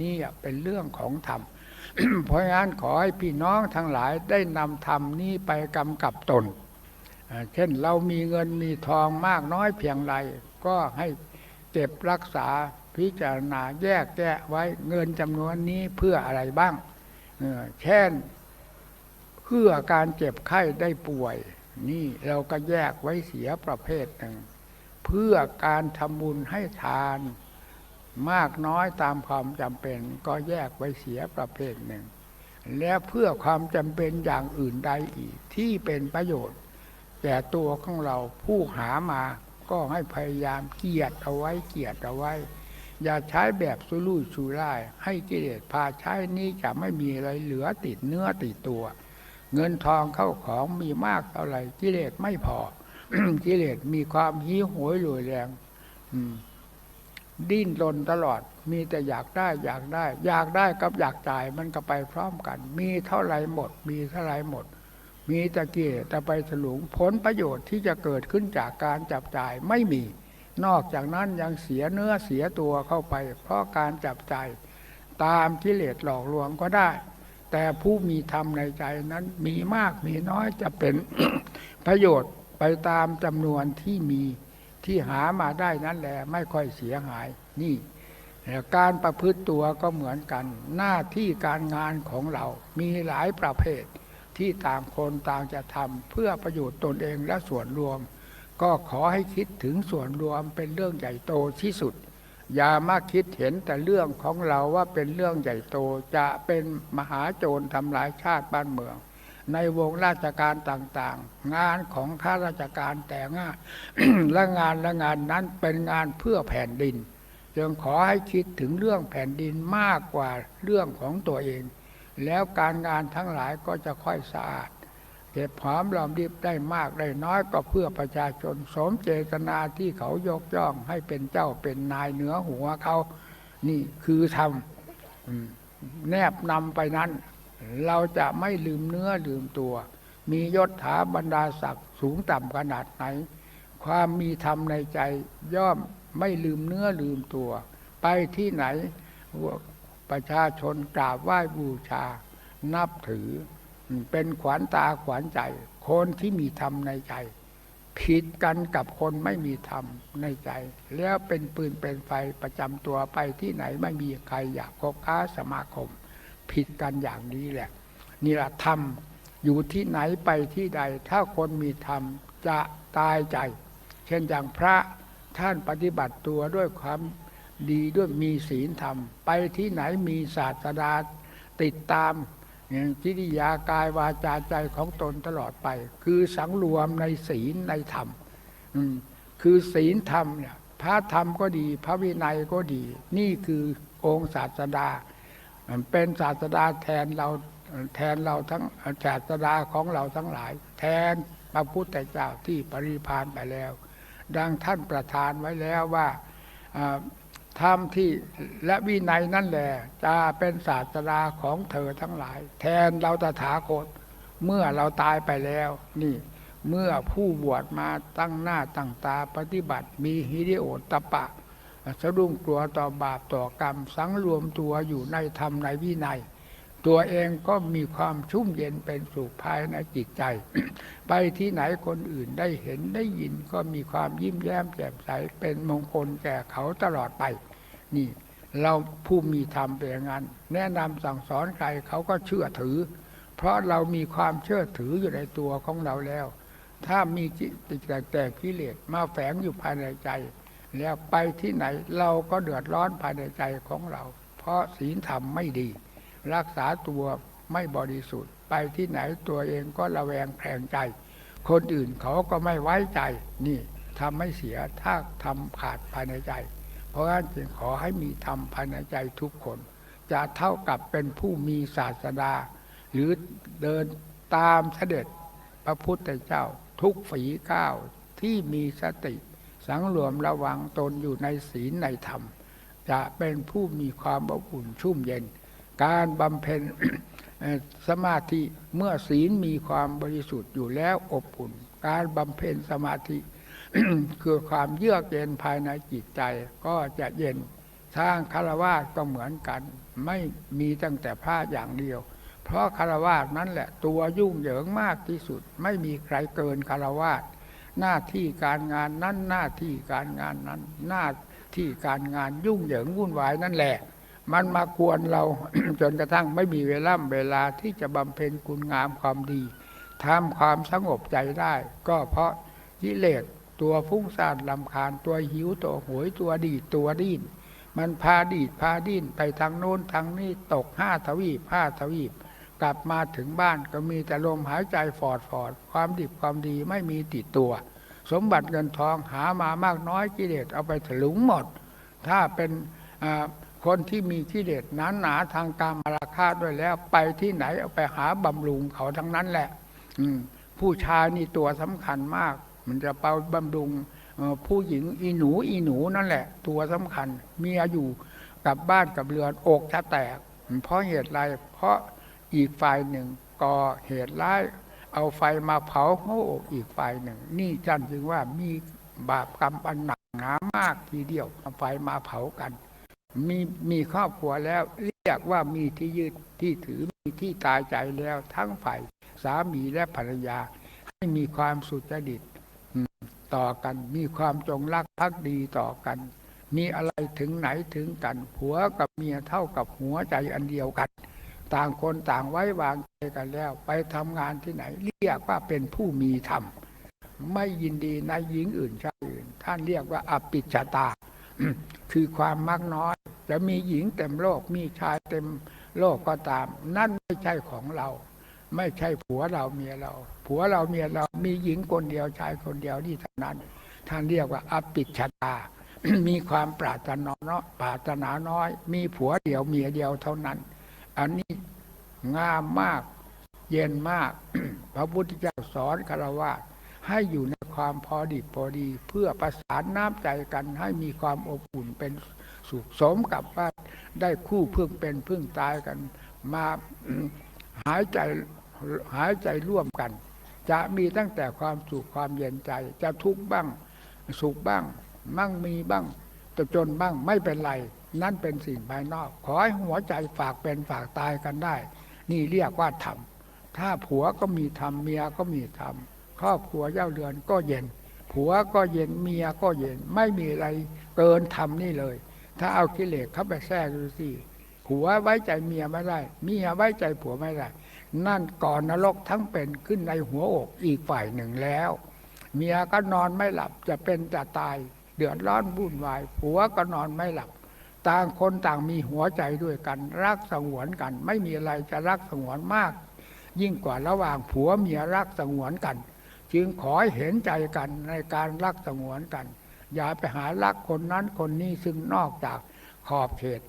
นี่เป็นเรื่องของธรรม เพราะงั้นขอให้พี่น้องทั้งหลายได้นำธรรมนี้ไปกำกับตน เช่นเรามีเงินมีทองมากน้อยเพียงไร ก็ให้เก็บรักษาพิจารณาแยกแยะไว้เงินจำนวนนี้เพื่ออะไรบ้าง เช่นเพื่อการเจ็บไข้ได้ป่วย นี่เราก็แยกไว้เสียประเภทหนึ่ง เพื่อการทำบุญให้ทาน มากน้อยตามความจำเป็นก็แยกไว้เสียประเภทหนึ่ง และเพื่อความจำเป็นอย่างอื่นใดอีกที่เป็นประโยชน์แก่ตัวของเราผู้หามาก็ให้พยายามเกียรติเอาไว้เกียรติเอาไว้ อย่าใช้แบบสุรุ่ยสุร่าย ให้กิเลสพาใช้นี้จะไม่มีอะไรเหลือติดเนื้อติดตัว เงินทองเข้าของมีมากเท่าไหร่กิเลสไม่พอกิเลสมีความหิวโหยรวยแรง อืม ดิ้นรนตลอด มีแต่อยากได้อยากได้ อยากได้กับอยากจ่ายมันก็ไปพร้อมกัน มีเท่าไรหมด มีเท่าไรหมด มีแต่เกียรแต่ไปถลุงผลประโยชน์ที่จะเกิดขึ้นจากการจับจ่ายไม่มี นอกจากนั้นยังเสียเนื้อเสียตัวเข้าไป เพราะการจับจ่ายตามกิเลสหลอกลวงก็ได้ แต่ผู้มีธรรมในใจนั้นมีมากมีน้อยจะเป็นประโยชน์ไปตามจำนวนที่มี ที่หามาได้นั้นแหละไม่ค่อยเสียหายนี่การประพฤติตัวก็เหมือนกัน หน้าที่การงานของเรา มีหลายประเภท ที่ต่างคนต่างจะทำเพื่อประโยชน์ตนเองและส่วนรวม ก็ขอให้คิดถึงส่วนรวมเป็นเรื่องใหญ่โตที่สุด อย่ามาคิดเห็นแต่เรื่องของเราว่าเป็นเรื่องใหญ่โตจะเป็นมหาโจรทำลายชาติบ้านเมือง ในวงราชการต่างๆ งานของข้าราชการแต่งานและงานและงานนั้นเป็นงานเพื่อแผ่นดินจึงขอให้คิดถึงเรื่องแผ่นดินมากกว่าเรื่องของตัวเอง แล้วการงานทั้งหลายก็จะค่อยสะอาดเก็บหอมรอมริบได้มากได้น้อยก็เพื่อประชาชนสมเจตนาที่เขายกย่องให้เป็นเจ้าเป็นนายเหนือหัวเขา นี่คือทำแนบนำไปนั้น เราจะไม่ลืมเนื้อลืมตัว มียศถาบรรดาศักดิ์สูงต่ำขนาดไหน ความมีธรรมในใจย่อมไม่ลืมเนื้อลืมตัว ไปที่ไหนประชาชนกราบไหว้บูชา นับถือ เป็นขวัญตาขวัญใจ คนที่มีธรรมในใจ ผิดกันกับคนไม่มีธรรมในใจ แล้วเป็นปืนเป็นไฟประจำตัวไปที่ไหนไม่มีใครอยากคบค้าสมาคม ผิดกันอย่างนี้แหละนี่แหละธรรมอยู่ที่ไหนไปที่ใด ถ้าคนมีธรรมจะตายใจ เช่นอย่างพระท่านปฏิบัติตัวด้วยความดีด้วยมีศีลธรรม ไปที่ไหนมีศาสดาติดตามอย่างจิริยากายวาจาใจของตนตลอดไป คือสังรวมในศีลในธรรมอืมคือศีลธรรมเนี่ยพระธรรมก็ดี พระวินัยก็ดี นี่คือองค์ศาสดา เป็นศาสดาแทนเราแทนเราทั้งศาสดาของเราทั้งหลาย แทนพระพุทธเจ้าที่ปริพานไปแล้ว ดังท่านประทานไว้แล้วว่าธรรมที่และวินัยนั่นแหละจะเป็นศาสดาของเธอทั้งหลาย แทนเราตถาคตเมื่อเราตายไปแล้ว นี่ เมื่อผู้บวชมาตั้งหน้าตั้งตาปฏิบัติ มีฮิริโอตตปะ สะดุ้งกลัวต่อบาปต่อกรรม สังรวมตัวอยู่ในธรรมในวินัย ตัวเองก็มีความชุ่มเย็นเป็นสุขภายในจิตใจ ไปที่ไหนคนอื่นได้เห็นได้ยินก็มีความยิ้มแย้มแจ่มใสเป็นมงคลแก่เขาตลอดไป นี่ เราผู้มีธรรมเป็นอย่านแนะนำสั่งสอนใครเขาก็เชื่อถือ เพราะเรามีความเชื่อถืออยู่ในตัวของเราแล้ว ถ้ามีจิตแต่แต่กิเลสมาแฝงอยู่ภายในใจ แล้วไปที่ไหนเราก็เดือดร้อนภายในใจของเรา เพราะศีลธรรมไม่ดี รักษาตัวไม่บริสุทธิ์ ไปที่ไหนตัวเองก็ระแวงแคลงใจ คนอื่นเขาก็ไม่ไว้ใจนี่ทำให้เสียถ้าทำขาดภายในใจ เพราะฉะนั้นจึงขอให้มีธรรมภายในใจทุกคน จะเท่ากับเป็นผู้มีศาสดา หรือเดินตามเสด็จพระพุทธเจ้าทุกฝีก้าวที่มีสติ สังรวมระวังตนอยู่ในศีลในธรรม จะเป็นผู้มีความอบอุ่นชุ่มเย็น การบำเพ็ญสมาธิเมื่อศีลมีความบริสุทธิ์อยู่แล้วอบอุ่น การบำเพ็ญสมาธิคือความเยือกเย็นภายในจิตใจก็จะเย็นสร้างคารวาสก็เหมือนกัน ไม่มีตั้งแต่พระอย่างเดียว เพราะคารวาสนั้นแหละตัวยุ่งเหยิงมากที่สุด ไม่มีใครเกินคารวาส หน้าที่การงานนั้นหน้าที่การงานนั้น หน้าที่การงานยุ่งเหยิงวุ่นวายนั่นแหละ มันมากวนเราจนกระทั่งไม่มีเวลาเวลาที่จะบำเพ็ญคุณงามความดีทำความสงบใจได้ ก็เพราะกิเลสตัวฟุ้งซ่านลำคาญตัวหิวตัวโหยตัวดีตัวดิ้นมันพาดีดพาดิ้นไปทางโน้นทางนี้ตกห้าทวีปห้าทวีป กลับมาถึงบ้านก็มีแต่ลมหายใจฟอดฟอดความดิบความดีไม่มีติดตัว สมบัติเงินทองหามามากน้อยกิเลสเอาไปถลุงหมด ถ้าเป็นคนที่มีกิเลสหนาหนาทางการมาราคาด้วยแล้ว ไปที่ไหนเอาไปหาบำรุงเขาทั้งนั้นแหละ อืผู้ชายนี่ตัวสำคัญมาก มันจะไปบำรุงผู้หญิงอีหนูอีหนูนั่นแหละ ตัวสำคัญเมียอยู่กับบ้านกับเรือนอกจะแตก เพราะเหตุไรเพราะ อีกฝ่ายหนึ่งก่อเหตุร้าย เอาไฟมาเผาหัวอกอีกฝ่ายหนึ่ง นี่จันจึงว่ามีบาปกรรมอันหนักหนามากทีเดียวเอาไฟมาเผากัน มีมีครอบครัวแล้วเรียกว่ามีที่ยืดที่ถือมีที่ตายใจแล้วทั้งฝ่ายสามีและภรรยา ให้มีความสุจริตต่อกันมีความจงรักภักดีต่อกัน มีอะไรถึงไหนถึงกันผัวกับเมียเท่ากับหัวใจอันเดียวกัน ต่างคนต่างไว้วางใจกันแล้ว ไปทำงานที่ไหน เรียกว่าเป็นผู้มีธรรม ไม่ยินดีในหญิงอื่นชายอื่น ท่านเรียกว่าอปิจตา คือความมักน้อย จะมีหญิงเต็มโลกมีชายเต็มโลกก็ตาม นั่นไม่ใช่ของเรา ไม่ใช่ผัวเราเมียเรา ผัวเราเมียเรามีหญิงคนเดียวชายคนเดียวนี่เท่านั้น ท่านเรียกว่าอปิจตามีความปรารถนาน้อยปรารถนาน้อย มีผัวเดียวเมียเดียวเท่านั้น อันนี้งามมาก เย็นมาก พระพุทธเจ้าสอนคารวะให้อยู่ในความพอดีพอดี เพื่อประสานน้ำใจกันให้มีความอบอุ่นเป็นสุขสมกับว่าได้คู่เพึ่งเป็นพึ่งตายกัน มาหายใจหายใจร่วมกัน จะมีตั้งแต่ความสุขความเย็นใจ จะทุกข์บ้าง สุขบ้าง มั่งมีบ้างจะจนบ้างไม่เป็นไร นั่นเป็นสิ่งภายนอก ขอให้หัวใจฝากเป็นฝากตายกันได้ นี่เรียกว่าธรรมถ้าผัวก็มีธรรมเมียก็มีธรรมครอบครัวเย่าเรือนก็เย็น ผัวก็เย็นเมียก็เย็น ไม่มีอะไรเกินธรรมนี่เลย ถ้าเอากิเลสเข้าไปแทรกดูสิผัวไว้ใจเมียไม่ได้ เมียไว้ใจผัวไม่ได้ นั่นก่อนนรกทั้งเป็นขึ้นในหัวอกอีกฝ่ายหนึ่งแล้ว เมียก็นอนไม่หลับจะเป็นจะตาย เดือดร้อนวุ่นวาย ผัวก็นอนไม่หลับ ต่างคนต่างมีหัวใจด้วยกัน รักสงวนกัน ไม่มีอะไรจะรักสงวนมาก ยิ่งกว่าระหว่างผัวเมียรักสงวนกัน จึงขอเห็นใจกันในการรักสงวนกัน อย่าไปหารักคนนั้นคนนี้ซึ่งนอกจากขอบเขต